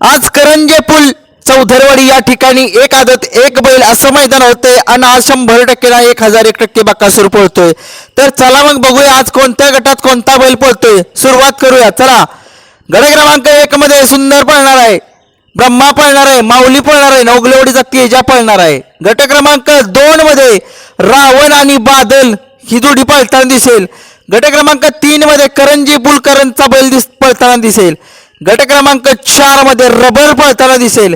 आज करंजे पूल चौधरवाडी या ठिकाणी एक आदत एक बैल असं मैदान होते आणि आज शंभर टक्के ना एक हजार एक टक्के बकासूर पळतोय. तर चला मग बघूया आज कोणत्या गटात कोणता बैल पळतोय. सुरुवात करूया. चला. गड क्रमांक एक मध्ये सुंदर पळणार आहे ब्रह्मा पळणार आहे माऊली पळणार आहे नवगलेवडीचा तेजा पळणार आहे. गट क्रमांक दोन मध्ये रावण आणि बादल ही जोडी पळताना दिसेल. गट क्रमांक तीन मध्ये करंजी बुलकरंचा बैल दिस पळताना दिसेल. गट क्रमांक चारमध्ये रबर पळताना दिसेल.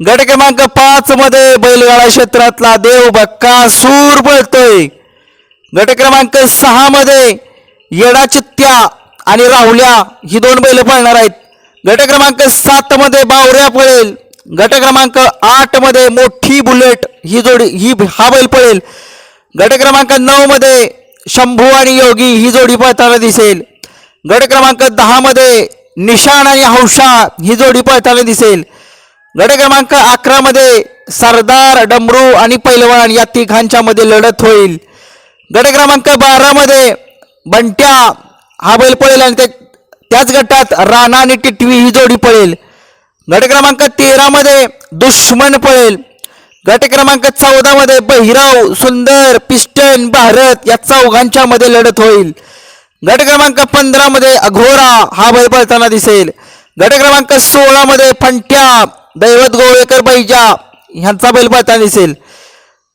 गट क्रमांक पाच मध्ये बैलगाडा क्षेत्रातला देव बक्कासूर पळतोय. गट क्रमांक सहा मध्ये येडा चित्त्या आणि राहुल्या ही दोन बैल पळणार आहेत. गट क्रमांक सात मध्ये बावऱ्या पळेल. गट क्रमांक आठमध्ये मोठी बुलेट ही जोडी ही हा बैल पळेल. गट क्रमांक नऊ मध्ये शंभू आणि योगी ही जोडी पळताना दिसेल. गट क्रमांक दहा मध्ये निशाण आणि हौशा ही जोडी पळताना दिसेल. गट क्रमांक अकरा मध्ये सरदार डमरू आणि पैलवान या तिघांच्या मध्ये लढत होईल. गट क्रमांक बारा मध्ये बंट्या हा बैल पळेल आणि त्याच गटात राणा आणि टिटवी ही जोडी पळेल. गट क्रमांक तेरा मध्ये दुश्मन पळेल. गट क्रमांक चौदा मध्ये बहिराव सुंदर पिस्टन भारत या चौघांच्या मध्ये लढत होईल. गट क्रमांक पंधरा मध्ये अघोरा हा बैल पळताना दिसेल. गट क्रमांक सोळा मध्ये फंट्या दैवत गोवेकर बैजा ह्यांचा बैल पळताना दिसेल.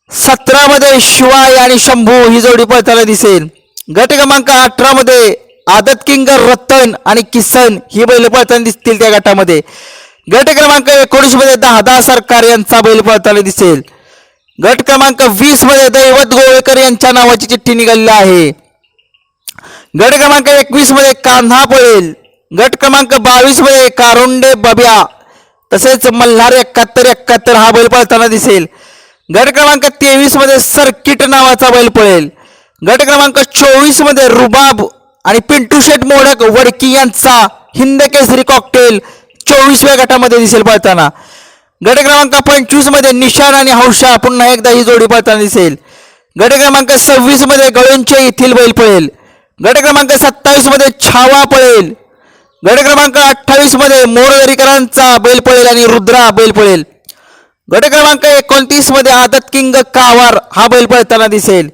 सतरा मध्ये शिवाय आणि शंभू ही जोडी पळताना दिसेल. गट क्रमांक अठरा मध्ये आदत किंगर रतन आणि किसन ही बैल पळताना दिसतील त्या गटामध्ये. गट क्रमांक एकोणीसमध्ये दहा सरकार यांचा बैल पळताना दिसेल. गट क्रमांक वीसमध्ये दैवत गोवेकर यांच्या नावाची चिठ्ठी निघालेली आहे. गट क्रमांक एकवीसमध्ये कान्हा पळेल गट क्रमांक बावीसमध्ये कारुंडे बब्या. तसेच मल्हार एकाहत्तर एकाहत्तर हा बैल पळताना दिसेल. गट क्रमांक तेवीसमध्ये सर्किट नावाचा बैल पळेल. गट क्रमांक चोवीसमध्ये रुबाब आणि पिंटू शेट मोडक वडकी यांचा हिंद केसरी कॉकटेल चोवीसव्या गटामध्ये दिसेल पळताना. गट क्रमांक पंचवीसमध्ये निशाण आणि हौशा पुन्हा एकदा ही जोडी पळताना दिसेल. गट क्रमांक सव्वीसमध्ये गळूंचे येथील बैल पळेल. गट क्रमांक सत्तावीसमध्ये छावा पळेल. गट क्रमांक अठ्ठावीसमध्ये मोरदरीकरांचा बैल पळेल आणि रुद्रा बैल पळेल. गट क्रमांक एकोणतीसमध्ये आदत किंग कावार हा बैल पळताना दिसेल.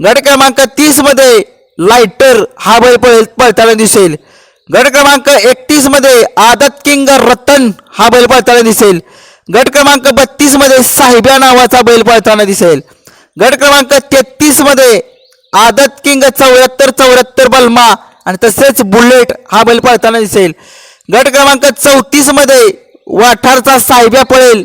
गट क्रमांक तीसमध्ये लायटर हा बैल पळेल पळताना दिसेल. गट क्रमांक एकतीसमध्ये आदत किंग रतन हा बैल पळताना दिसेल. गट क्रमांक बत्तीसमध्ये साहिब्या नावाचा बैल पळताना दिसेल. गट क्रमांक तेहतीसमध्ये आदत किंग चौऱ्याहत्तर चौऱ्याहत्तर बलमा. आणि तसेच बुलेट हा बैल पळताना दिसेल. गट क्रमांक चौतीसमध्ये वाठारचा साहेब्या पळेल.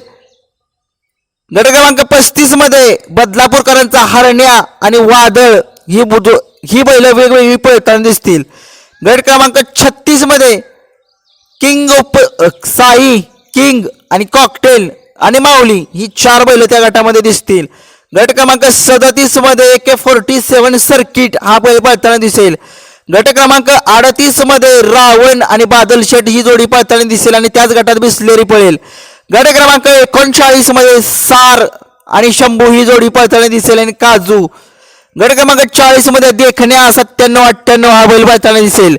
गट क्रमांक पस्तीसमध्ये बदलापूरकरांचा हरण्या आणि वादळ ही बुध ही बैल वेगवेगळी पळताना दिसतील. गट क्रमांक छत्तीसमध्ये किंग उप साई किंग आणि कॉकटेल आणि माऊली ही चार बैल त्या गटामध्ये दिसतील. गट क्रमांक सदतीसमध्ये के फोर्टी सेवन सर्किट हा बैल पाळताना दिसेल. गट क्रमांक अडतीसमध्ये रावण आणि बादल शेट ही जोडी पाळताना दिसेल आणि त्याच गटात बिसलेरी पळेल. गट क्रमांक एकोणचाळीसमध्ये सार आणि शंभू ही जोडी पाळताना दिसेल आणि काजू. गट क्रमांक चाळीसमध्ये देखण्या सत्त्याण्णव अठ्ठ्याण्णव हा बैल पाळताना दिसेल.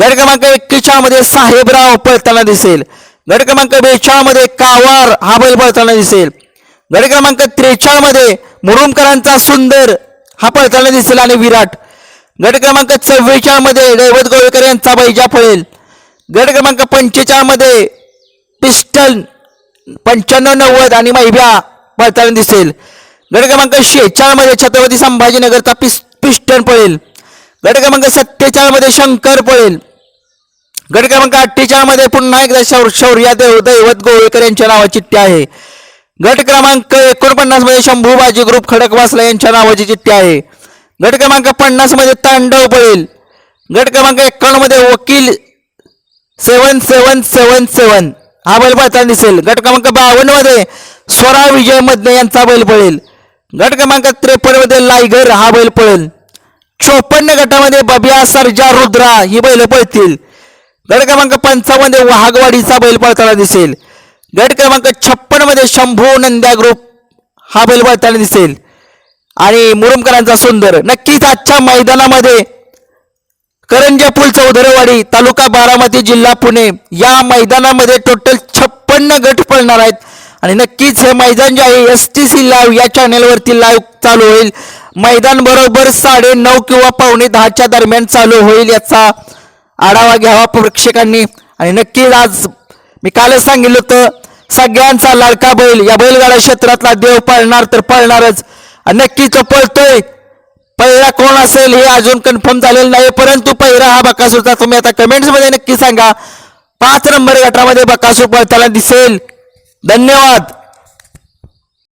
गट क्रमांक एक्केचाळमध्ये साहेबराव पळताना दिसेल. गट क्रमांक बेचाळमध्ये कावार हा बैल पळताना दिसेल. गट क्रमांक त्रेचाळमध्ये मुरुमकरांचा सुंदर हा पळताना दिसेल आणि विराट. गट क्रमांक चव्वेचाळमध्ये दैवत गोवेकर यांचा बैजा पळेल. गट क्रमांक पंचेचाळमध्ये पिस्टल पंच्याण्णव नव्वद आणि मैब्या पळताना दिसेल. गट क्रमांक शेहेचाळमध्ये छत्रपती संभाजीनगरचा पिस पिस्टन पळेल. गट क्रमांक सत्तेचाळमध्ये शंकर पळेल. गट क्रमांक अठ्ठेचाळमध्ये पुन्हा एकदा शौर शौर्या देव दैवत गोवेकर यांच्या नावाची चिठ्ठी आहे. गट क्रमांक एकोणपन्नासमध्ये शंभू बाजी ग्रुप खडकवासला यांच्या नावाची चिठ्ठी आहे. गट क्रमांक पन्नासमध्ये तांडव पळेल गट क्रमांक एक्कावन्नमध्ये वकील सेवन सेवन सेवन सेवन हा बैल पळताना दिसेल. गट क्रमांक बावन्नमध्ये स्वरा विजय मधने यांचा बैल पळेल. गट क्रमांक त्रेपन्नमध्ये लायगर हा बैल पळेल. चोपन्न गटामध्ये बबिया सरजा रुद्रा ही बैल पळतील. गट क्रमांक पंचावन्नमध्ये वाघवाडीचा बैल पळताना दिसेल. गट क्रमांक छप्पनमध्ये शंभू नंद्या ग्रुप हा बैल बळताना दिसेल. आणि मुरुमकरांचा सुंदर. नक्कीच आजच्या मैदानामध्ये करंजा पूल चौधरवाडी तालुका बारामती जिल्हा पुणे या मैदानामध्ये टोटल छप्पन्न गट पडणार आहेत. आणि नक्कीच हे मैदान जे आहे एस टी सी लाईव्ह या चॅनेलवरती लाईव्ह चालू होईल. मैदान बरोबर साडे नऊ किंवा पावणे दहाच्या दरम्यान चालू होईल याचा आढावा घ्यावा प्रेक्षकांनी. आणि नक्कीच आज मी कालच सांगितलं होतं सगळ्यांचा लाडका बैल या बैलगाडा क्षेत्रातला देव पळणार तर पळणारच. नक्की तो पळतोय. पहिला कोण असेल हे अजून कन्फर्म झालेलं नाही परंतु पहिरा हा बकासूरचा तुम्ही आता कमेंट्समध्ये नक्की सांगा. पाच नंबर गटामध्ये बकासूर पळताना दिसेल. धन्यवाद.